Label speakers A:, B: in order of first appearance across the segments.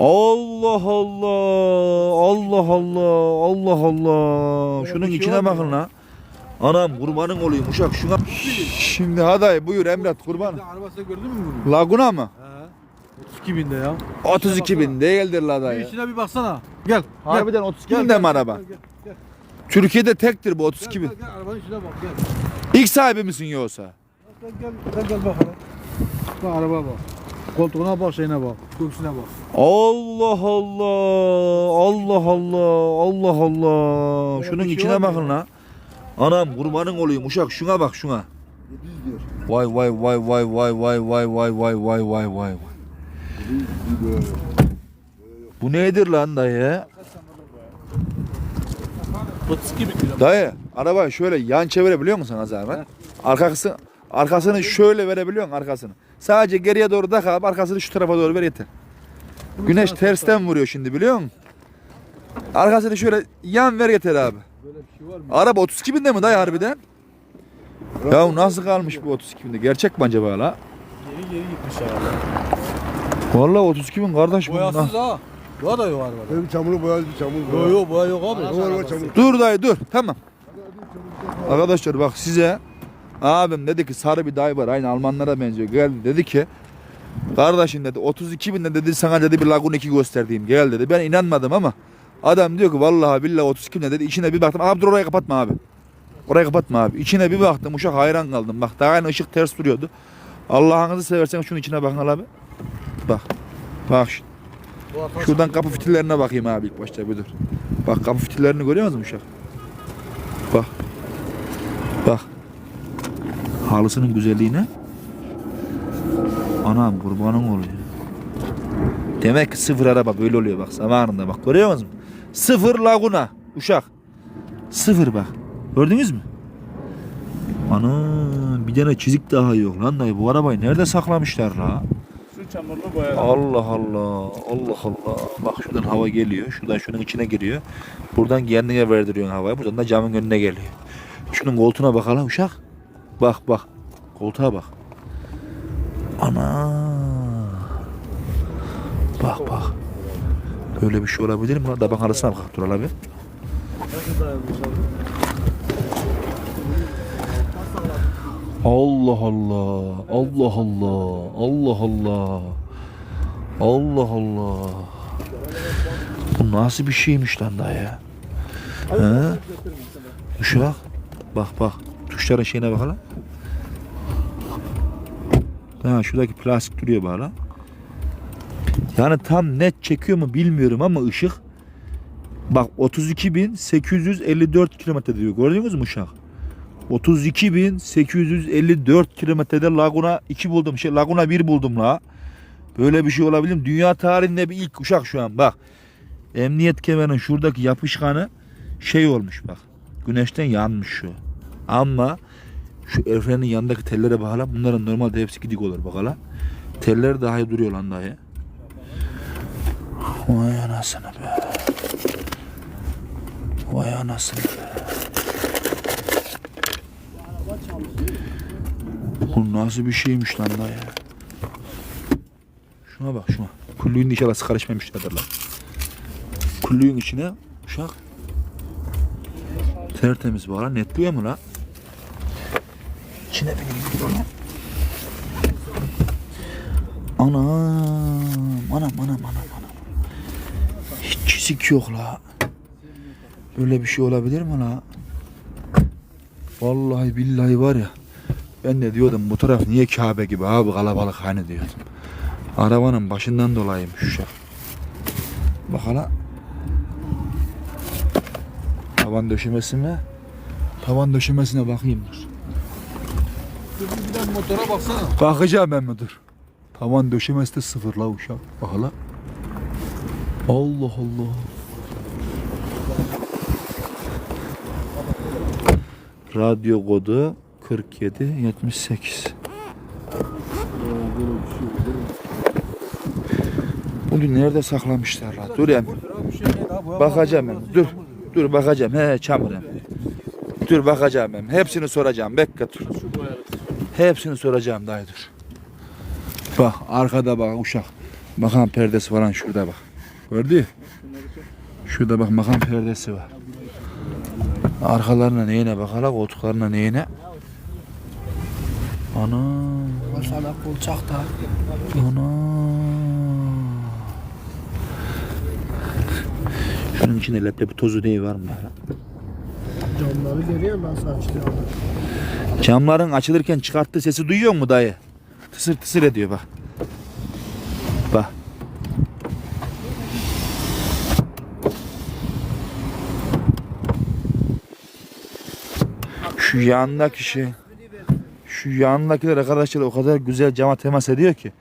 A: Allah Allah. Allah Allah. Allah Allah. Şunun
B: şey
A: içine bakın la. Anam kurbanın olayım uşak şuna. Şimdi hadi buyur Emret kurban.
B: Arabasını gördün mü bunu?
A: Laguna mı?
B: He. 32 binde ya.
A: 32 bin değildir la
B: Bir içine bir baksana. Gel.
A: Harbiden 32
B: Gel,
A: bin de mi araba?
B: Gel, gel, gel.
A: Türkiye'de tektir bu 32
B: Gel,
A: bin.
B: gel, gel, arabanın içine bak gel.
A: İlk sahibi misin yoksa?
B: Gel gel gel, gel bak hele. Bak araba bak. Koltuğuna bak şeyine bak. Göğsüne bak.
A: Allah Allah. Allah Allah. Allah Allah. Şunun
B: şey
A: içine bakın la. Anam kurbanın olayım uşak şuna bak şuna.
C: 700 diyor.
A: Vay vay vay vay vay vay vay vay vay vay vay vay. Bu nedir lan dayı?
B: 32 bin kilo.
A: Dayı arabayı şöyle yan çevirebiliyor musun az zahmet? Arkası, arkasını şöyle verebiliyor musun arkasını? Sadece geriye doğru tak abi arkasını şu tarafa doğru ver yeter. Güneş tersten vuruyor şimdi biliyor musun? Arkasını şöyle yan ver yeter abi.
B: Böyle bir şey var mı?
A: Araba 32 binde mi dayı harbiden? Ya nasıl kalmış bu 32 binde? Gerçek mi acaba la?
B: Geri geri gitmiş araba.
A: Vallahi 32 bin kardeş bu.
B: Boyasız ha. Boya da yok arabada.
C: Benim çamuru boyalı bir çamur.
B: Yok yok boya yok abi.
C: Var var çamur.
A: Dur dayı dur tamam. Arkadaşlar bak size abim dedi ki sarı bir dayı var aynı Almanlara benziyor. Geldi dedi ki kardeşim dedi 32 bin dedi sana dedi bir Lagun 2 gösterdiğim gel dedi. Ben inanmadım ama adam diyor ki vallahi billahi 32 bin dedi içine bir baktım. Abi dur orayı kapatma abi. Orayı kapatma abi. İçine bir baktım uşak hayran kaldım. Bak daha aynı ışık ters duruyordu. Allah'ınızı seversen şunun içine bakın abi. Bak. Bak şimdi. Şuradan kapı fitillerine bakayım abi ilk başta bir dur. Bak kapı fitillerini görüyor musun uşak? Bak. Halısının güzelliğine. Anam kurbanın oluyor. Demek ki sıfır araba böyle oluyor bak zamanında bak görüyor musun? Sıfır Laguna uşak. Sıfır bak. Gördünüz mü? Ana bir tane çizik daha yok lan dayı bu arabayı nerede saklamışlar la?
B: Şu çamurlu boya.
A: Allah Allah. Allah Allah. Bak şuradan hava geliyor. Şuradan şunun içine giriyor. Buradan kendine verdiriyorsun havayı. Buradan da camın önüne geliyor. Şunun koltuğuna bak hala uşak. Bak bak. Koltuğa bak. Ana. Bak bak. Böyle bir şey olabilir mi? lan? Taban arasına bak dur abi. Allah Allah. Allah Allah. Allah Allah. Allah Allah. Bu nasıl bir şeymiş lan daha ya? He? Uşak. Bak bak. Tuşların şeyine bak hala. Ha şuradaki plastik duruyor hala. Yani tam net çekiyor mu bilmiyorum ama ışık bak 32.854 kilometre diyor. Gördünüz mü uşak? 32.854 kilometrede Laguna 2 buldum. Şey Laguna 1 buldum la. Böyle bir şey olabilir? Dünya tarihinde bir ilk uşak şu an bak. Emniyet kemerinin şuradaki yapışkanı şey olmuş bak. Güneşten yanmış şu. Ama şu efrenin yanındaki tellere bak hala. Bunların normalde hepsi gidik olur bak hala. Teller daha iyi duruyor lan daha ya. Vay anasını be. Vay anasını be. Bu nasıl bir şeymiş lan da ya. Şuna bak şuna. Kullüğün inşallah karışmamışlardır lan. Kullüğün içine uşak. Tertemiz bu ara. Netliyor mu la? İçine benim lan. Anam. Anam anam anam anam. Hiç çizik yok la. Böyle bir şey olabilir mi la? Vallahi billahi var ya. Ben de diyordum bu taraf niye Kabe gibi abi kalabalık hani diyordum. Arabanın başından dolayıymış şu. Bak hala. Tavan döşemesi mi? Tavan döşemesine bakayım dur.
B: Motora baksana.
A: Bakacağım ben mi dur. Tavan döşemesi de sıfır la uşak. Bak hala. Allah Allah. Radyo kodu 47 78. Bugün nerede saklamışlar la? Dur ya. Bakacağım ben. Dur. Dur bakacağım. He çamur hem. Dur bakacağım ben. Hepsini soracağım. Bekle dur. Hepsini soracağım dayı dur. Bak arkada bak uşak. Makam perdesi falan şurada bak. Gördün mü? Şurada bak makam perdesi var. Arkalarına neyine bak hala koltuklarına neyine. Ana.
B: Kolçak da.
A: Ana. Şunun içinde leblebi tozu neyi var mı?
B: Camları görüyor nasıl açılıyor.
A: Camların açılırken çıkarttığı sesi duyuyor mu dayı? Tısır tısır ediyor bak. Bak. Şu yandaki şey. Şu yandakiler arkadaşlar o kadar güzel cama temas ediyor ki.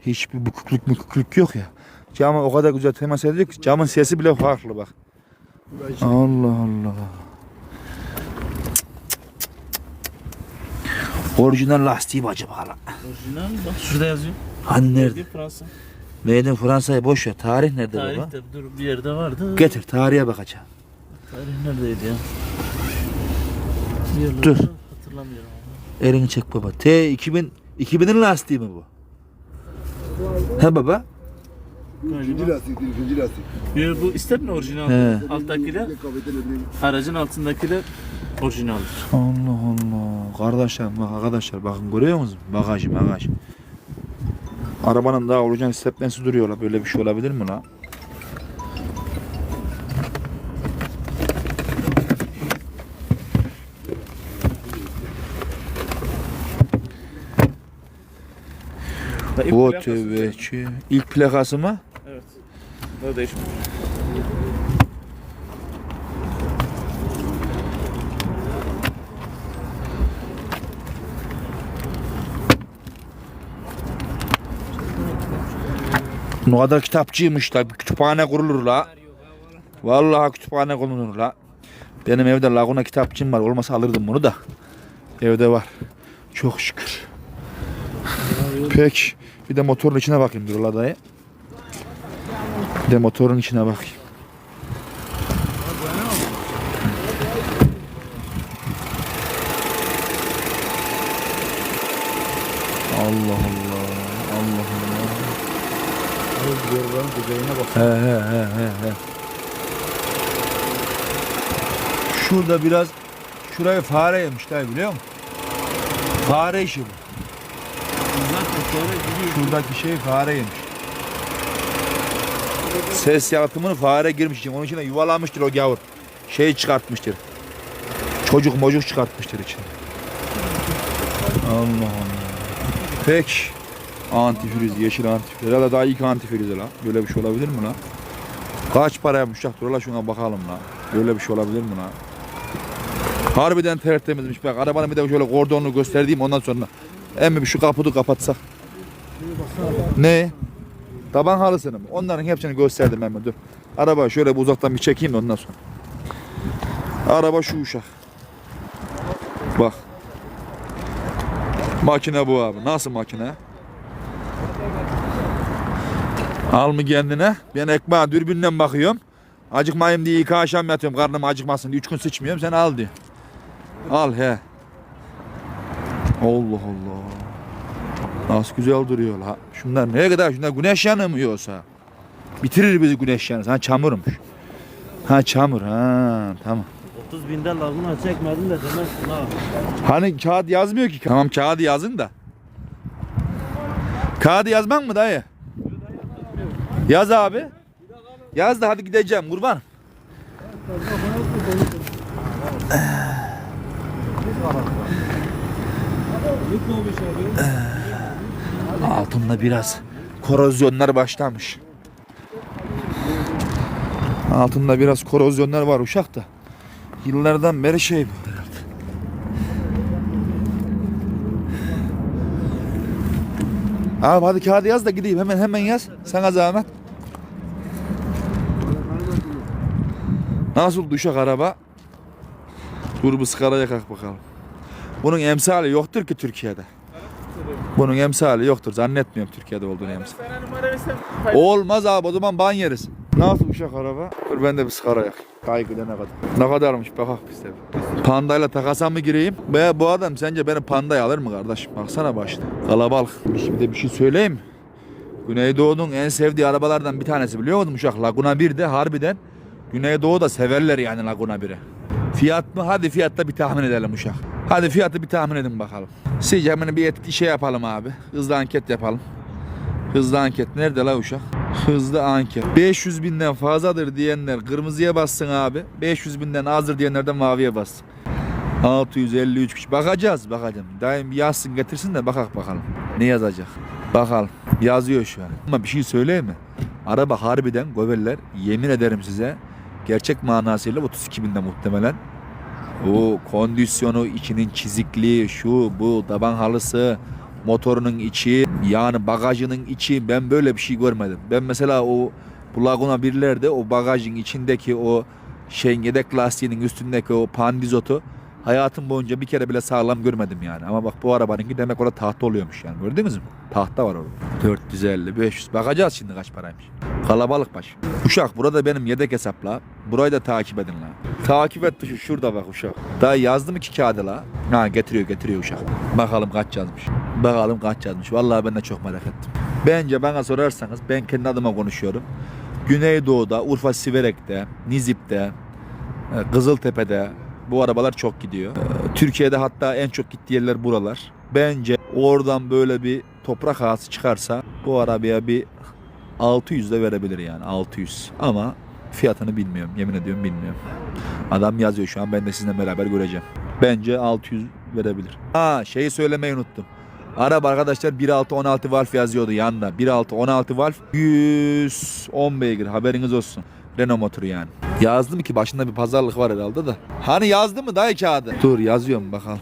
A: Hiçbir bukukluk mukukluk yok ya. Cama o kadar güzel temas ediyor ki camın sesi bile farklı bak. Allah Allah. Orijinal lastiği mi acaba hala?
D: Orijinal bak şurada yazıyor.
A: Hani nerede?
D: Bir Fransa.
A: Made in Fransa'yı boş ver. Tarih nerede baba?
D: Tarihte dur bir yerde vardı.
A: Getir tarihe bakacağım.
D: Tarih neredeydi ya? Yerlerde
A: Dur.
D: Hatırlamıyorum.
A: Elini çek baba. T 2000 2000'in lastiği mi bu? He baba?
C: İkinci lastik, ikinci lastik.
D: Yo, bu istep ne orijinal?
A: He.
D: Alttakiler, aracın altındakiler orijinaldir.
A: Allah Allah. Kardeşler bak arkadaşlar bakın görüyor musunuz? Bagaj bagaj. Arabanın daha orijinal steplensi duruyor la. Böyle bir şey olabilir mi la?
D: Plakası-
A: tövbe. İlk plakası mı?
D: Evet. Daha değişmiş.
A: Ne kadar kitapçıymış da kütüphane kurulur la. Vallahi kütüphane kurulur la. Benim evde Laguna kitapçım var. Olmasa alırdım bunu da. Evde var. Çok şükür. Pek. Bir de motorun içine bakayım dur la dayı. Bir de motorun içine bakayım. Allah Allah. Allah Allah.
B: Yorganın kuzeyine bak.
A: He he he he he. Şurada biraz şurayı fare yemiş dayı biliyor musun? Fare işi bu. Şuradaki şey fare yemiş. Ses yalıtımını fare girmiş için. Onun içine yuvalanmıştır o gavur. Şey çıkartmıştır. Çocuk mocuk çıkartmıştır içine. Allah Allah. Pek. Antifriz, yeşil antifriz. Herhalde daha ilk antifriz la. Böyle bir şey olabilir mi la? Kaç paraymış dur la şuna bakalım la. Böyle bir şey olabilir mi la? Harbiden tertemizmiş bak. Arabanın bir de şöyle kordonunu gösterdiğim ondan sonra. Emmi şu kapıyı kapatsak. Ne? Taban halısını mı? Onların hepsini gösterdim hemen dur. Araba şöyle bir uzaktan bir çekeyim de ondan sonra. Araba şu uşak. Bak. Makine bu abi. Nasıl makine? Al mı kendine? Ben ekmeğe dürbünden bakıyorum. Acıkmayayım diye iki akşam yatıyorum. Karnım acıkmasın diye. Üç gün sıçmıyorum. Sen al diyor. Al he. Allah Allah. Nasıl güzel duruyor la. Şunlar ne kadar şunlar güneş yanı mı yoksa? Bitirir bizi güneş yanı. Ha çamurmuş. Ha çamur ha tamam.
D: 30 binden laguna çekmedin de demek la.
A: Hani kağıt yazmıyor ki. Tamam kağıdı yazın da. Kağıdı yazmak mı dayı? Yaz abi. Yaz da hadi gideceğim kurban. Altında biraz korozyonlar başlamış. Altında biraz korozyonlar var uşak da. Yıllardan beri şey bu Abi hadi kağıdı yaz da gideyim hemen hemen yaz. Sana zahmet. Nasıl düşük araba? Dur bu sigaraya kalk bakalım. Bunun emsali yoktur ki Türkiye'de. Bunun emsali yoktur. Zannetmiyorum Türkiye'de olduğunu emsali. Olmaz abi o zaman ban yeriz. Nasıl uşak araba? Dur ben de bir sigara yakayım. Kaygı ne kadar. Ne kadarmış bakak biz de. Pandayla takasa mı gireyim? Be bu adam sence beni pandaya alır mı kardeşim? Baksana başta. Kalabalık. Şimdi de bir şey söyleyeyim? Güneydoğu'nun en sevdiği arabalardan bir tanesi biliyor musun Uşak? Laguna 1'de harbiden Güneydoğu'da severler yani Laguna 1'i. Fiyat mı? Hadi fiyatta bir tahmin edelim Uşak. Hadi fiyatı bir tahmin edin bakalım. Sizce hemen bir et- şey yapalım abi. Hızlı anket yapalım. Hızlı anket. Nerede la Uşak? Hızlı anket. 500 binden fazladır diyenler kırmızıya bassın abi. 500 binden azdır diyenler de maviye bassın. 653 kişi. Bakacağız bakacağım. Daim yazsın getirsin de bakak bakalım. Ne yazacak? Bakalım. Yazıyor şu an. Ama bir şey söyleyeyim mi? Araba harbiden gobeller yemin ederim size gerçek manasıyla 32 binde muhtemelen. O kondisyonu, içinin çizikliği, şu bu taban halısı, motorunun içi, yani bagajının içi ben böyle bir şey görmedim. Ben mesela o bu Laguna o bagajın içindeki o şeyin yedek lastiğinin üstündeki o pandizotu hayatım boyunca bir kere bile sağlam görmedim yani. Ama bak bu arabanınki demek orada tahta oluyormuş yani. Gördünüz mü? Tahta var orada. 450, 500. Bakacağız şimdi kaç paraymış. Kalabalık baş. Uşak burada benim yedek hesapla. Burayı da takip edin la. Takip et şu şurada bak uşak. Daha yazdım iki kağıdı la. Ha getiriyor getiriyor uşak. Bakalım kaç yazmış. Bakalım kaç yazmış. Vallahi ben de çok merak ettim. Bence bana sorarsanız ben kendi adıma konuşuyorum. Güneydoğu'da, Urfa Siverek'te, Nizip'te, e, Kızıltepe'de bu arabalar çok gidiyor. E, Türkiye'de hatta en çok gittiği yerler buralar. Bence oradan böyle bir toprak ağası çıkarsa bu arabaya bir 600 de verebilir yani 600. Ama fiyatını bilmiyorum. Yemin ediyorum bilmiyorum. Adam yazıyor şu an ben de sizinle beraber göreceğim. Bence 600 verebilir. Ha şeyi söylemeyi unuttum. Araba arkadaşlar 1.6 16 valf yazıyordu yanında. 1.6 16 valf 110 beygir haberiniz olsun. Renault motoru yani. Yazdım ki başında bir pazarlık var herhalde da. Hani yazdı mı dayı kağıdı? Dur yazıyorum bakalım.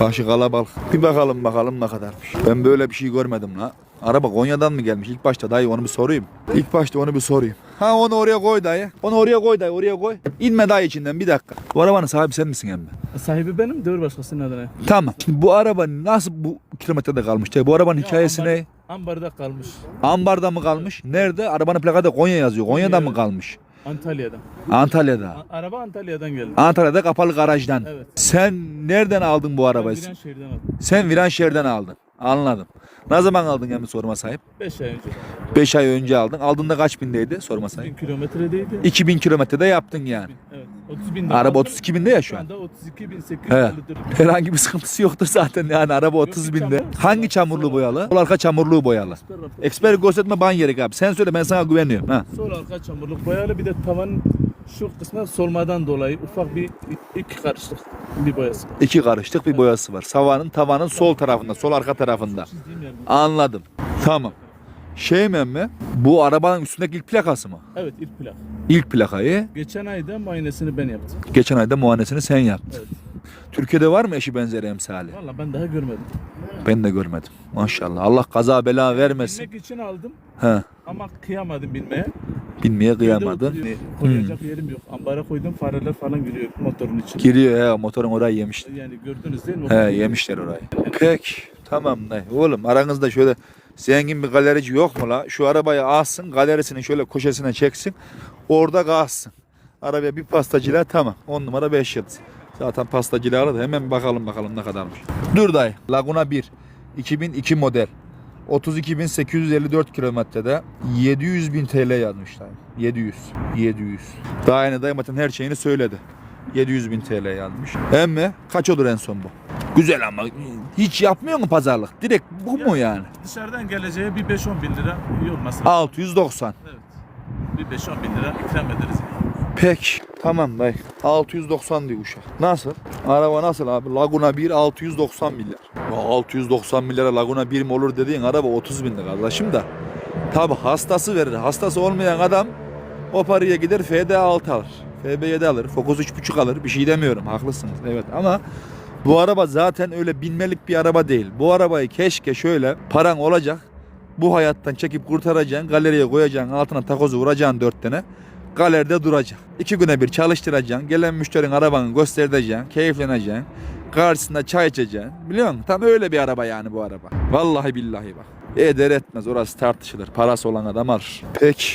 A: Başı kalabalık. Bir bakalım bakalım ne kadarmış. Ben böyle bir şey görmedim la. Araba Konya'dan mı gelmiş? İlk başta dayı onu bir sorayım. İlk başta onu bir sorayım. Ha onu oraya koy dayı. Onu oraya koy dayı oraya koy. İnme dayı içinden bir dakika. Bu arabanın sahibi sen misin emmi?
E: Sahibi benim, dövür başkasının adına.
A: Tamam. Şimdi bu araba nasıl bu kilometrede kalmış? dayı? Bu arabanın hikayesi ne?
E: Ambarda kalmış.
A: Ambarda mı kalmış? Nerede? Arabanın plakada Konya yazıyor. Konya'da mı kalmış?
E: Antalya'da.
A: Antalya'da.
E: A- araba Antalya'dan geldi.
A: Antalya'da kapalı garajdan.
E: Evet.
A: Sen nereden aldın bu arabayı?
E: Ben Viranşehir'den aldım.
A: Sen Viranşehir'den aldın. Anladım. Ne zaman aldın emmi sorma sahip?
E: 5 ay önce.
A: 5 ay önce aldın. Aldığında kaç bindeydi sorma
E: 1000
A: sahip?
E: kilometredeydi.
A: 2000 kilometrede yaptın yani.
E: Evet. 30 bin
A: Araba 32 binde ya şu an.
E: anda 32 bin 800
A: He. Herhangi bir sıkıntısı yoktur zaten yani araba 30 binde.
E: çamur.
A: Hangi çamurlu boyalı? Sol arka çamurluğu boyalı. Eksper gösterme ban yeri abi. Sen söyle ben sana güveniyorum. Ha.
E: Sol arka çamurluk boyalı bir de tavan şu kısmı solmadan dolayı ufak bir iki karışlık bir boyası.
A: İki karışlık bir boyası var. Savanın tavanın sol tarafında, sol arka tarafında.
E: Çizdiğim yer.
A: Anladım. Tamam. Şey mi emmi? Bu arabanın üstündeki ilk plakası mı?
E: Evet ilk plak.
A: İlk plakayı
E: Geçen ayda muayenesini ben yaptım.
A: geçen ayda muayenesini sen yaptın.
E: Evet.
A: Türkiye'de var mı eşi benzeri emsali?
E: Valla ben daha görmedim.
A: Ben de görmedim. Maşallah. Allah kaza bela vermesin.
E: Bilmek için aldım
A: He.
E: ama kıyamadım bilmeye.
A: Binmeye kıyamadın.
E: Evde oturuyor. Koyacak yerim yok. Ambara koydum fareler falan giriyor motorun içine.
A: Giriyor he motorun orayı yemiş.
E: Yani gördünüz değil mi?
A: He yemişler orayı. Pek tamam ne oğlum aranızda şöyle zengin bir galerici yok mu la? Şu arabayı alsın galerisini şöyle köşesine çeksin orada kalsın. Arabaya bir pastacıyla tamam 10 numara 5 yıldız. Zaten pastacıyla da hemen bakalım bakalım ne kadarmış. Dur dayı Laguna 1 2002 model 32.854 kilometrede 700 bin TL yazmışlar. 700. 700. Daha yeni dayı her şeyini söyledi. 700 bin TL yazmış. Emme kaç olur en son bu? Güzel ama hiç yapmıyor mu pazarlık? Direkt bu mu yani?
E: Dışarıdan geleceğe bir 5-10 bin lira yol masrafı.
A: 690.
E: Evet. Bir 5-10 bin lira ikram ederiz.
A: Pek. Tamam dayı. 690 diyor uşak. Nasıl? Araba nasıl abi? Laguna 1 690 milyar. Ya 690 milyara Laguna 1 mi olur dediğin araba 30 bin lira kardeşim da. Tabi hastası verir. Hastası olmayan adam o paraya gider FD6 alır. FB7 alır. Focus 3.5 alır. Bir şey demiyorum. Haklısınız. Evet ama bu araba zaten öyle binmelik bir araba değil. Bu arabayı keşke şöyle paran olacak. Bu hayattan çekip kurtaracaksın. Galeriye koyacaksın. Altına takozu vuracaksın dört tane. Galeride duracak. İki güne bir çalıştıracaksın. Gelen müşterinin arabanı göstereceksin. Keyifleneceksin. Karşısında çay içeceksin. Biliyor musun? Tam öyle bir araba yani bu araba. Vallahi billahi bak. Eder etmez orası tartışılır. Parası olan adam alır. Peki.